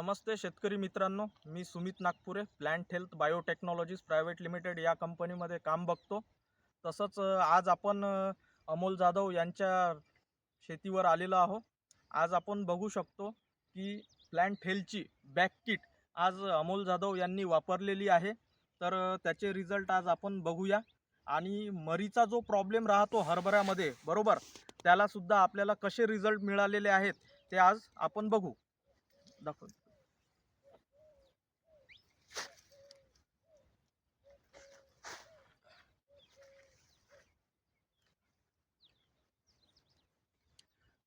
नमस्ते शेतकरी मित्रांनो मी Sumit Nagpure plant health biotechnologies private limited या कंपनीमध्ये काम बघतो. तसंच आज आपण अमोल जाधव यांच्या शेतीवर आलेलो आहो आज आपण बघू शकतो की प्लॅन्ट हेल्थची बॅक किट आज अमोल जाधव यांनी वापरलेली आहे. तर त्याचे रिझल्ट आज आपण बघूया. आणि मरीचा जो प्रॉब्लेम राहतो हरभऱ्यामध्ये बरोबर? त्यालासुद्धा आपल्याला कसे रिझल्ट मिळालेले आहेत ते आज आपण बघू. दाखव.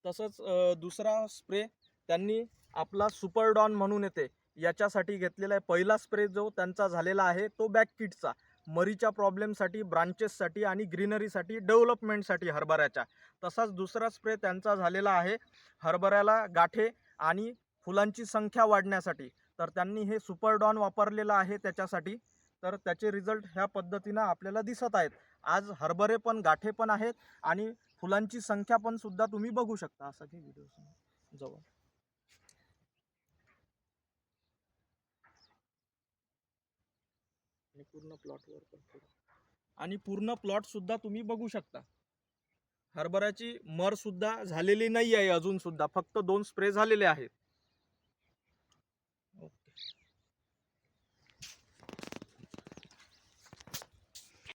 तसंच दुसरा स्प्रे त्यांनी आपला सुपर डॉन म्हणून येते. याच्यासाठी घेतलेला आहे. पहिला स्प्रे जो त्यांचा झालेला आहे तो बॅक किटचा. मरीच्या प्रॉब्लेमसाठी ब्रांचेससाठी आणि ग्रीनरीसाठी डेव्हलपमेंटसाठी हरभऱ्याच्या. तसाच दुसरा स्प्रे त्यांचा झालेला आहे हरभऱ्याला गाठे आणि फुलांची संख्या वाढण्यासाठी. तर त्यांनी हे सुपर डॉन वापरलेलं आहे त्याच्यासाठी. तर त्याचे रिझल्ट ह्या पद्धतीनं आपल्याला दिसत आहेत. आज हरभरे पण गाठे पण आहेत आणि फुलांची संख्या पण सुद्धा तुम्ही बघू शकता असा की व्हिडिओ जवळ आणि पूर्ण प्लॉटवर पण. आणि पूर्ण प्लॉट सुद्धा तुम्ही बघू शकता. हरभऱ्याची मर सुद्धा झालेली नाही आहे अजून सुद्धा फक्त दोन स्प्रे झालेले आहेत.